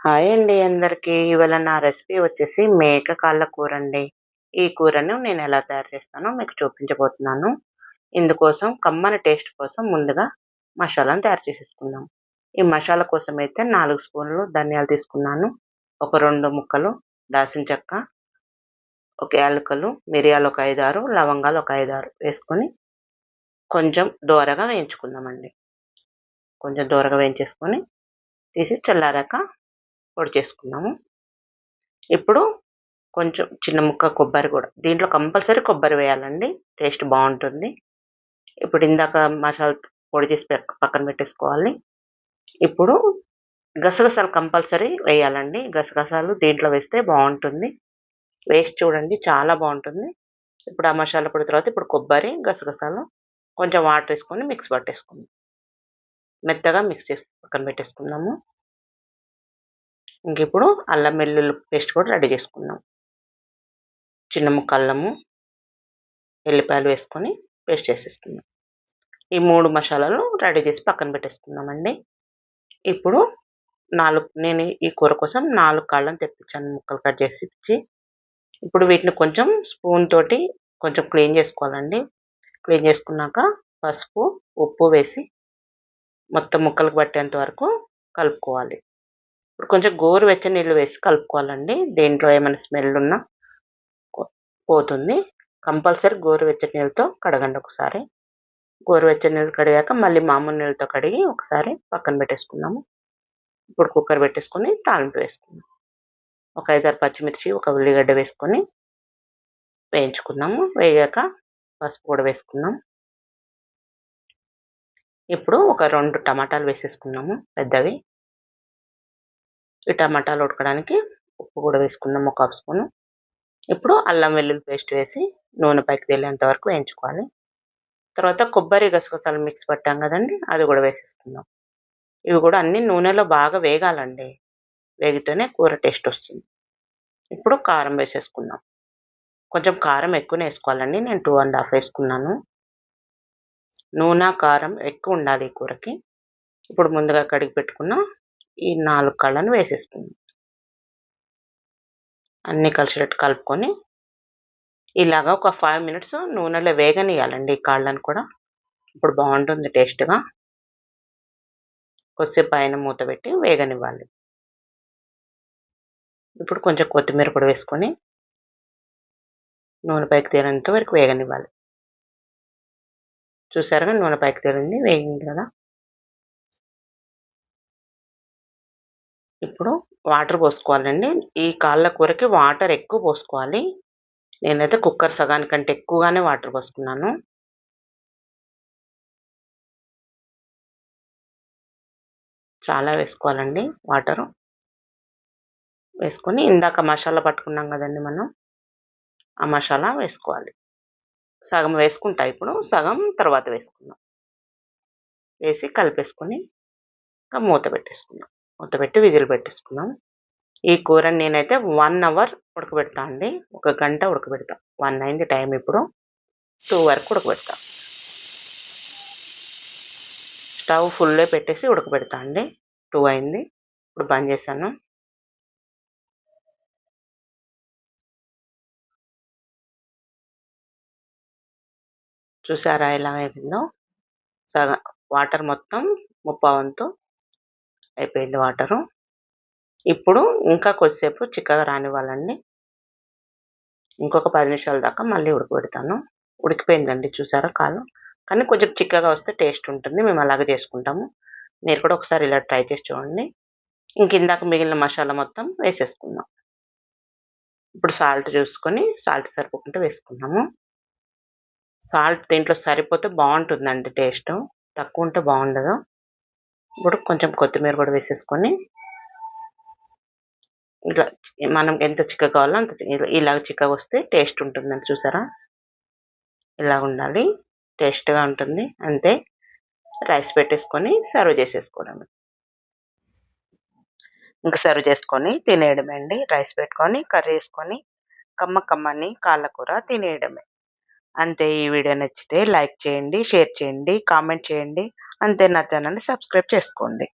Hi అండి అందరికీ. ఇవాళ నా రెసిపీ వచ్చేసి మేక కాళ్ళ కూర అండి ఈ కూరను నేను ఎలా తయారు చేస్తానో మీకు చూపించబోతున్నాను. ఇందుకోసం కమ్మని టేస్ట్ కోసం ముందుగా మసాలాను తయారు చేసేసుకుందాం. ఈ మసాలా కోసం అయితే నాలుగు స్పూన్లు ధనియాలు తీసుకున్నాను. ఒక రెండు ముక్కలు దాసిన చెక్క ఒక యాలకులు మిరియాలు ఒక ఐదారు లవంగాలు ఒక ఐదారు వేసుకొని కొంచెం దూరగా వేయించుకుందామండి. కొంచెం దూరగా వేయించేసుకొని తీసి చల్లారాక పొడి చేసుకున్నాము ఇప్పుడు కొంచెం చిన్న ముక్క కొబ్బరి కూడా. దీంట్లో కంపల్సరీ కొబ్బరి వేయాలండి. టేస్ట్ బాగుంటుంది. ఇప్పుడు ఇందాక మసాలా పొడి చేసి పక్కన పెట్టేసుకోవాలి. ఇప్పుడు గసగసాలు కంపల్సరీ వేయాలండి. గసగసాలు దీంట్లో వేస్తే బాగుంటుంది. వేసి చూడండి చాలా బాగుంటుంది. ఇప్పుడు ఆ మసాలా పొడి తర్వాత ఇప్పుడు కొబ్బరి గసగసాలు కొంచెం వాటర్ వేసుకొని మిక్స్ పట్టేసుకుందాం. మెత్తగా మిక్స్ చేసి పక్కన పెట్టేసుకుందాము. ఇంక ఇప్పుడు అల్లం వెల్లుల్లి పేస్ట్ కూడా రెడీ చేసుకుందాం చిన్న ముక్క అల్లము ఎల్లిపాయలు వేసుకొని పేస్ట్ చేసేసుకుందాం ఈ మూడు మసాలాలు రెడీ చేసి పక్కన పెట్టేసుకుందామండి. ఇప్పుడు నాలుగు నేను ఈ కూర కోసం నాలుగు కాళ్ళని తెప్పించాను ముక్కలు కట్ చేసి ఇచ్చి. ఇప్పుడు వీటిని కొంచెం స్పూన్ తోటి కొంచెం క్లీన్ చేసుకోవాలండి. క్లీన్ చేసుకున్నాక పసుపు ఉప్పు వేసి మొత్తం ముక్కలకు పట్టేంత వరకు కలుపుకోవాలి. ఇప్పుడు కొంచెం గోరువెచ్చని నీళ్ళు వేసి కలుపుకోవాలండి. దేంట్లో ఏమైనా స్మెల్ ఉన్నా పోతుంది. కంపల్సరీ గోరువెచ్చని నీళ్ళతో కడగండి ఒకసారి. గోరువెచ్చని నీళ్ళు కడిగాక మళ్ళీ మామూలు నీళ్ళతో కడిగి ఒకసారి పక్కన పెట్టేసుకున్నాము ఇప్పుడు కుక్కర్ పెట్టేసుకొని తాలింపు వేసుకున్నాం ఒక ఐదారు పచ్చిమిర్చి ఒక ఉల్లిగడ్డ వేసుకొని వేయించుకున్నాము వేయాక పసుపు కూడా వేసుకున్నాం ఇప్పుడు ఒక రెండు టమాటాలు వేసేసుకున్నాము పెద్దవి. ఈ టమాటాలు ఉడకడానికి ఉప్పు కూడా వేసుకుందాం ఒక హాఫ్ స్పూను. ఇప్పుడు అల్లం వెల్లుల్లి పేస్ట్ వేసి నూనె పైకి తేలేంత వరకు వేయించుకోవాలి. తర్వాత కొబ్బరి గసగసాలు మిక్స్ పట్టాం కదండి అది కూడా వేసేసుకుందాం. ఇవి కూడా అన్ని నూనెలో బాగా వేగాలండి. వేగితేనే కూర టేస్ట్ వస్తుంది. ఇప్పుడు కారం వేసేసుకుందాం. కొంచెం కారం ఎక్కువనే వేసుకోవాలండి నేను టూ అండ్ హాఫ్ వేసుకున్నాను. నూనె కారం ఎక్కువ ఉండాలి ఈ కూరకి. ఇప్పుడు ముందుగా కడిగి పెట్టుకున్న ఈ నాలుగు కళ్ళను వేసేసుకుందాం. అన్నీ కలిసేటట్టు కలుపుకొని ఇలాగ ఒక ఫైవ్ మినిట్స్ నూనెలో వేగనియాలండి ఈ కాళ్ళను కూడా. ఇప్పుడు బాగుంటుంది టేస్ట్గా. కొద్దిసేపు పైన మూత పెట్టి వేగనివ్వాలి. ఇప్పుడు కొంచెం కొత్తిమీర కూడా వేసుకొని నూనె పైకి తేలినంత వరకు వేగనివ్వాలి. చూసారుగా నూనె పైకి తేలింది వేగింది కదా. ఇప్పుడు వాటర్ పోసుకోవాలండి. ఈ కాళ్ళ కూరకి వాటర్ ఎక్కువ పోసుకోవాలి. నేనైతే కుక్కర్ సగానికంటే ఎక్కువగానే వాటర్ పోసుకున్నాను. చాలా వేసుకోవాలండి వాటరు. వేసుకొని ఇందాక మసాలా పట్టుకున్నాం కదండి మనం. ఆ మసాలా వేసుకోవాలి. సగం వేసుకుంటా ఇప్పుడు. సగం తర్వాత వేసుకుందాం. వేసి కలిపేసుకొని ఇంకా మూత పెట్టేసుకుందాం. మూత పెట్టి విజిల్ పెట్టేసుకున్నాం ఈ కూరని నేనైతే వన్ అవర్ ఉడకబెడతా అండి. ఒక గంట ఉడకబెడతా. వన్ అయింది టైం ఇప్పుడు. టూ వరకు ఉడకబెడతా. స్టవ్ ఫుల్లే పెట్టేసి ఉడకబెడతా అండి. టూ అయింది. ఇప్పుడు బంద్ చేశాను. చూసారా ఎలా అయిపోయిందో సగం వాటర్ మొత్తం ముప్పావంతు అయిపోయింది వాటరు. ఇప్పుడు ఇంకా కొద్దిసేపు చిక్కగా రానివ్వాలండి. ఇంకొక పది నిమిషాల దాకా మళ్ళీ ఉడకబెడతాను. ఉడికిపోయిందండి చూసారా కాలు? కానీ కొంచెం చిక్కగా వస్తే టేస్ట్ ఉంటుంది. మేము అలాగే చేసుకుంటాము. మీరు కూడా ఒకసారి ఇలా ట్రై చేసి చూడండి. ఇంక ఇందాక మిగిలిన మసాలా మొత్తం వేసేసుకుందాం. ఇప్పుడు సాల్ట్ చూసుకొని సాల్ట్ సరిపోకుండా వేసుకున్నాము సాల్ట్ దీంట్లో సరిపోతే బాగుంటుందండి టేస్ట్. తక్కువ ఉంటే బాగుండదు. ఇప్పుడు కొంచెం కొత్తిమీర కూడా వేసేసుకొని ఇట్లా మనం ఎంత చిక్క కావాలో అంత ఇలాగ చిక్కగా వస్తే టేస్ట్ ఉంటుందని చూసారా? ఇలా ఉండాలి టేస్ట్గా ఉంటుంది. అంతే రైస్ పెట్టేసుకొని సర్వ్ చేసేసుకోవడం ఇంకా సర్వ్ చేసుకొని తినేయడమే అండి. రైస్ పెట్టుకొని కర్రీ వేసుకొని కమ్మ కమ్మని కాళ్ళకూర తినేయడమే. అంతే ఈ వీడియో నచ్చితే లైక్ చేయండి షేర్ చేయండి కామెంట్ చేయండి. అంతే నా ఛానల్ని సబ్స్క్రైబ్ చేసుకోండి.